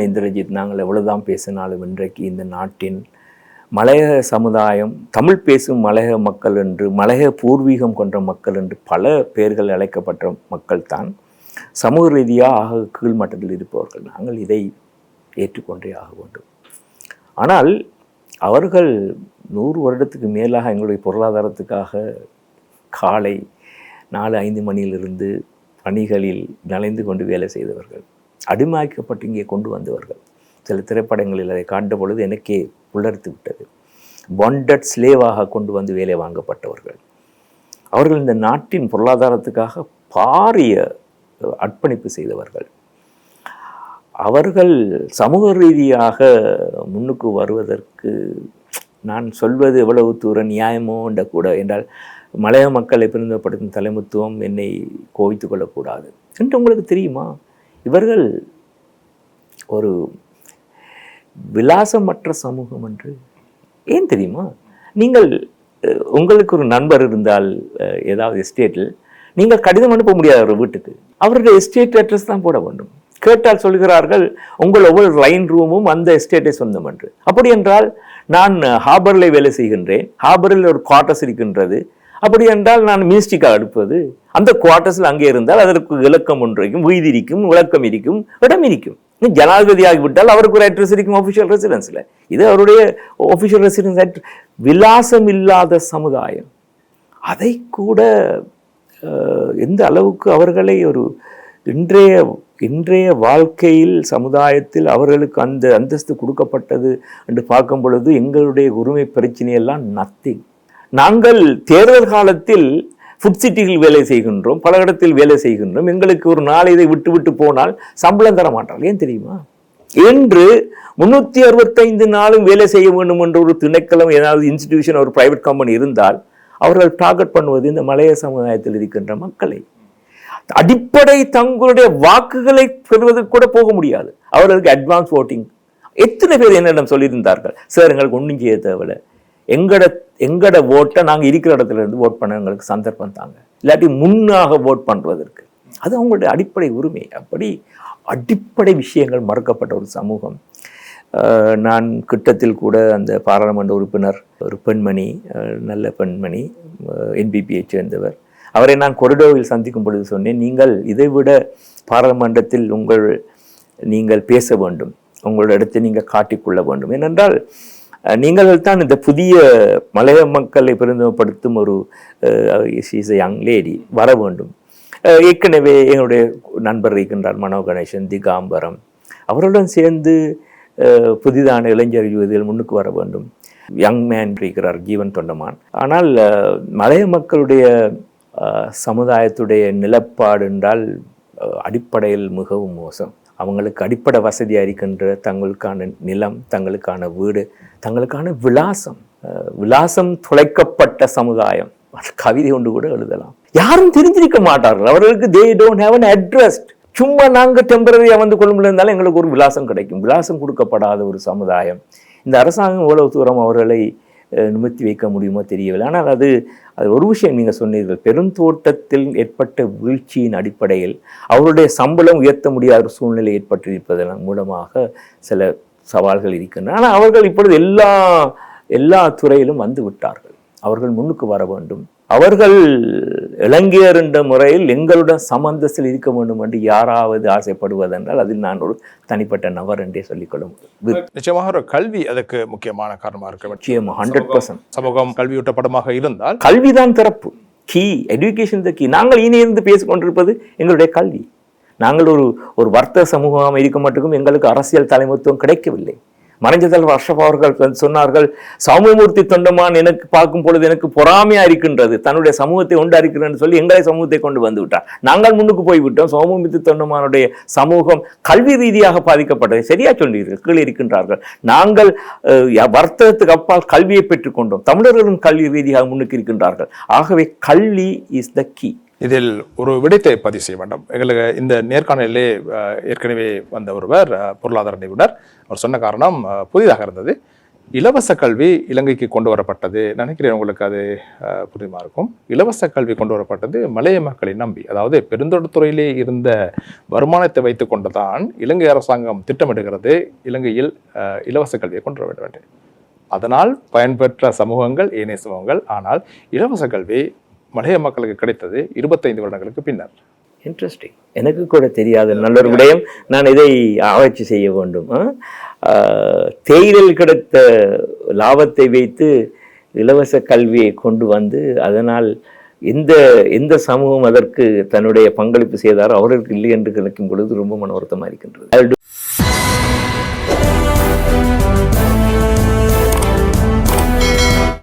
இந்திரஜித் நாங்கள் எவ்வளோதான் பேசினாலும் இன்றைக்கு இந்த நாட்டின் மலையக சமுதாயம் தமிழ் பேசும் மலையக மக்கள் என்று மலையக பூர்வீகம் கொண்ட மக்கள் என்று பல பெயர்கள் அழைக்கப்பட்ட மக்கள் தான் சமூக ரீதியாக ஆக கீழ்மட்டத்தில் இருப்பவர்கள். நாங்கள் இதை ஏற்றுக்கொண்டே ஆக வேண்டும். ஆனால் அவர்கள் நூறு வருடத்துக்கு மேலாக எங்களுடைய பொருளாதாரத்துக்காக காலை நாலு ஐந்து மணியிலிருந்து பணிகளில் நலைந்து கொண்டு வேலை செய்தவர்கள். அடிமாக்கப்பட்டு இங்கே கொண்டு வந்தவர்கள். சில திரைப்படங்களில் அதை காண்ட பொழுது எனக்கே புலர்த்து விட்டது. பாண்டட் ஸ்லேவாக கொண்டு வந்து வேலை வாங்கப்பட்டவர்கள். அவர்கள் இந்த நாட்டின் பொருளாதாரத்துக்காக பாரிய அர்ப்பணிப்பு செய்தவர்கள். அவர்கள் சமூக ரீதியாக முன்னுக்கு வருவதற்கு நான் சொல்வது எவ்வளவு தூரம் நியாயமோ என்ற கூட என்றால் மலைய மக்களை பெருந்தப்படுத்தும் தலைமுத்துவம் என்னை கோவித்து கொள்ளக்கூடாது. என்று உங்களுக்கு தெரியுமா? இவர்கள் ஒரு விலாசமற்ற சமூகம் என்று ஏன் தெரியுமா? நீங்கள் உங்களுக்கு ஒரு நண்பர் இருந்தால் ஏதாவது எஸ்டேட்டில் நீங்கள் கடிதம் அனுப்ப முடியாது ஒரு வீட்டுக்கு அவருடைய எஸ்டேட் அட்ரஸ் தான் போட வேண்டும். கேட்டால் சொல்கிறார்கள் உங்கள் ஒவ்வொரு லைன் ரூமும் அந்த எஸ்டேட்டை சொந்தம் என்று. அப்படி என்றால் நான் ஹார்பரில் வேலை செய்கின்றேன் ஹார்பரில் ஒரு குவார்ட்டர்ஸ் இருக்கின்றது அப்படி என்றால் நான் மினிஸ்டிக்காக அடுப்பது. அந்த குவார்ட்டர்ஸில் அங்கே இருந்தால் அதற்கு இலக்கம் ஒன்று இருக்கும் வீதி இருக்கும் விளக்கம் இருக்கும் இடம் இருக்கும். நீ ஜனாதிபதி ஆகிவிட்டால் அவருக்கு ஒரு அட்ரஸ் இருக்கும் ஒஃபிஷியல் ரெசிடென்ஸில் இது அவருடைய ஒஃபிஷியல் ரெசிடென்ஸ் விலாசம் இல்லாத சமுதாயம். அதை கூட எந்த அளவுக்கு அவர்களை ஒரு இன்றைய இன்றைய வாழ்க்கையில் சமுதாயத்தில் அவர்களுக்கு அந்த அந்தஸ்து கொடுக்கப்பட்டது என்று பார்க்கும் பொழுது எங்களுடைய உரிமை பிரச்சனையெல்லாம் நத்திங் நாங்கள் தேர்தல் காலத்தில் ஃபுட் சிட்டியில் வேலை செய்கின்றோம் பல இடத்தில் வேலை செய்கின்றோம். எங்களுக்கு ஒரு நாள் இதை விட்டு விட்டு போனால் சம்பளம் தர மாட்டார்கள் ஏன் தெரியுமா? என்று முன்னூற்றி அறுபத்தைந்து நாளும் வேலை செய்ய வேண்டும் என்ற ஒரு திணைக்களம் ஏதாவது இன்ஸ்டிடியூஷன் ஒரு பிரைவேட் கம்பெனி இருந்தால் அவர்கள் டார்கெட் பண்ணுவது இந்த மலைய சமுதாயத்தில் இருக்கின்ற மக்களை. அடிப்படை தங்களுடைய வாக்குகளை பெறுவதற்கு கூட போக முடியாது. அவர்களுக்கு அட்வான்ஸ் ஓட்டிங் எத்தனை பேர் என்னிடம் சொல்லியிருந்தார்கள்? சார் எங்களுக்கு ஒன்றும் செய்ய தேவையில்லை. எங்களோட எங்கட ஓட்டை நாங்கள் இருக்கிற இடத்துல இருந்து ஓட் பண்ண எங்களுக்கு சந்தர்ப்பம் தாங்க. இல்லாட்டி முன்னாக ஓட் பண்ணுவதற்கு அது அவங்களுடைய அடிப்படை உரிமை. அப்படி அடிப்படை விஷயங்கள் மறுக்கப்பட்ட ஒரு சமூகம். நான் கிட்டத்தில் கூட அந்த பாராளுமன்ற உறுப்பினர் ஒரு பெண்மணி நல்ல பெண்மணி என்பிபியை சேர்ந்தவர். அவரை நான் கொரிடோவில் சந்திக்கும் பொழுது சொன்னேன் நீங்கள் இதைவிட பாராளுமன்றத்தில் உங்கள் நீங்கள் பேச வேண்டும். உங்களோட இடத்தை நீங்கள் காட்டிக்கொள்ள வேண்டும். ஏனென்றால் நீங்கள் தான் இந்த புதிய மலைய மக்களை பெருந்தப்படுத்தும் ஒரு இஸ் யங் லேடி வர வேண்டும். ஏற்கனவே என்னுடைய நண்பர் இருக்கின்றார் மனோ கணேசன் திகாம்பரம். அவருடன் சேர்ந்து புதிதான இளைஞர் யுவதிகள் முன்னுக்கு வர வேண்டும். யங் மேன் இருக்கிறார் ஜீவன் தொண்டமான். ஆனால் மலைய மக்களுடைய சமுதாயத்துடைய நிலப்பாடு என்றால் அடிப்படையில் மிகவும் மோசம். அவங்களுக்கு அடிப்படை வசதியாக இருக்கின்ற தங்களுக்கான நிலம் தங்களுக்கான வீடு தங்களுக்கான விலாசம் விலாசம் துளைக்கப்பட்ட சமுதாயம். கவிதை ஒன்று கூட எழுதலாம். யாரும் தெரிஞ்சிருக்க மாட்டார்கள். அவர்களுக்கு they don't have an address சும்மா நாங்கள் டெம்பரரியாக வந்து கொள்ளும்பில் இருந்தாலும் எங்களுக்கு ஒரு விலாசம் கிடைக்கும். விலாசம் கொடுக்கப்படாத ஒரு சமுதாயம். இந்த அரசாங்கம் எவ்வளவு தூரம் அவர்களை நிமித்தி வைக்க முடியுமோ தெரியவில்லை. ஆனால் அது அது ஒரு விஷயம் நீங்கள் சொன்னீர்கள். பெருந்தோட்டத்தில் ஏற்பட்ட வீழ்ச்சியின் அடிப்படையில் அவருடைய சம்பளம் உயர்த்த முடியாத சூழ்நிலை ஏற்பட்டிருப்பதன் மூலமாக சில சவால்கள் இருக்கின்றன. ஆனால் அவர்கள் இப்பொழுது எல்லா எல்லா துறையிலும் வந்து விட்டார்கள். அவர்கள் முன்னுக்கு வர வேண்டும். அவர்கள் இளைஞர் என்ற முறையில் எங்களுடன் சமந்தத்தில் இருக்க வேண்டும் என்று யாராவது ஆசைப்படுவதென்றால் அதில் நான் ஒரு தனிப்பட்ட நபர் என்றே சொல்லிக்கொள்ள முடியும். நிச்சயமாக ஒரு கல்வி அதுக்கு முக்கியமான காரணமாக இருக்க நிச்சயமா ஹண்ட்ரட் பர்சன்ட் சமூகம் கல்வியூட்டப்படமாக இருந்தால் கல்விதான் திறப்பு. கீ எஜுகேஷன் த கீ நாங்கள் இணைந்து பேசிக் கொண்டிருப்பது எங்களுடைய கல்வி. நாங்கள் ஒரு ஒரு வர்த்தக சமூகம் இருக்க மட்டுக்கும் எங்களுக்கு அரசியல் தலைமைத்துவம் கிடைக்கவில்லை. மறைஞ்சதல் வர்ஷப் அவர்கள் சொன்னார்கள் சௌமியமூர்த்தி தொண்டமான் எனக்கு பார்க்கும் பொழுது எனக்கு பொறாமையா இருக்கின்றது தன்னுடைய சமூகத்தை உண்டாயிருக்கிறேன் சொல்லி எங்களை சமூகத்தை கொண்டு வந்து விட்டார். நாங்கள் முன்னுக்கு போய்விட்டோம் சௌமியமூர்த்தி தொண்டமானுடைய சமூகம் கல்வி ரீதியாக பாதிக்கப்பட்டது. சரியா சொன்னீர்கள் கீழே இருக்கின்றார்கள். நாங்கள் வர்த்தகத்துக்கு அப்பால் கல்வியை பெற்றுக்கொண்டோம் தமிழர்களும் கல்வி ரீதியாக முன்னுக்கு இருக்கின்றார்கள். ஆகவே கல்வி இஸ் த கீ இதில் ஒரு விடயத்தை பதிவு செய்ய வேண்டும். எங்களுக்கு இந்த நேர்காணலிலே ஏற்கனவே வந்த ஒருவர் பொருளாதார நிபுணர். அவர் சொன்ன காரணம் புதிதாக இருந்தது. இலவச கல்வி இலங்கைக்கு கொண்டு வரப்பட்டது. நினைக்கிறேன் உங்களுக்கு அது புரியுமா இருக்கும். இலவச கல்வி கொண்டு வரப்பட்டது மலைய மக்களை நம்பி. அதாவது பெருந்தொடர்துறையிலே இருந்த வருமானத்தை வைத்து கொண்டுதான் இலங்கை அரசாங்கம் திட்டமிடுகிறது இலங்கையில் இலவச கல்வியை கொண்டு வர வேண்டும் அதனால் பயன்பெற்ற சமூகங்கள் ஏனைய சமூகங்கள். ஆனால் இலவச கல்வி மலைய மக்களுக்கு கிடைத்தது இருபத்தைந்து வருடங்களுக்கு பின்னர். இன்ட்ரெஸ்டிங் எனக்கு கூட தெரியாத நல்ல ஒரு விடயம். நான் இதை ஆராய்ச்சி செய்ய வேண்டும். தேயிலில் கிடைத்த லாபத்தை வைத்து இலவச கல்வியை கொண்டு வந்து அதனால் எந்த எந்த சமூகம் அதற்கு தன்னுடைய பங்களிப்பு செய்தாரோ அவர்களுக்கு இல்லை என்று நினைக்கும் பொழுது ரொம்ப மன வருத்தமாக இருக்கின்றது.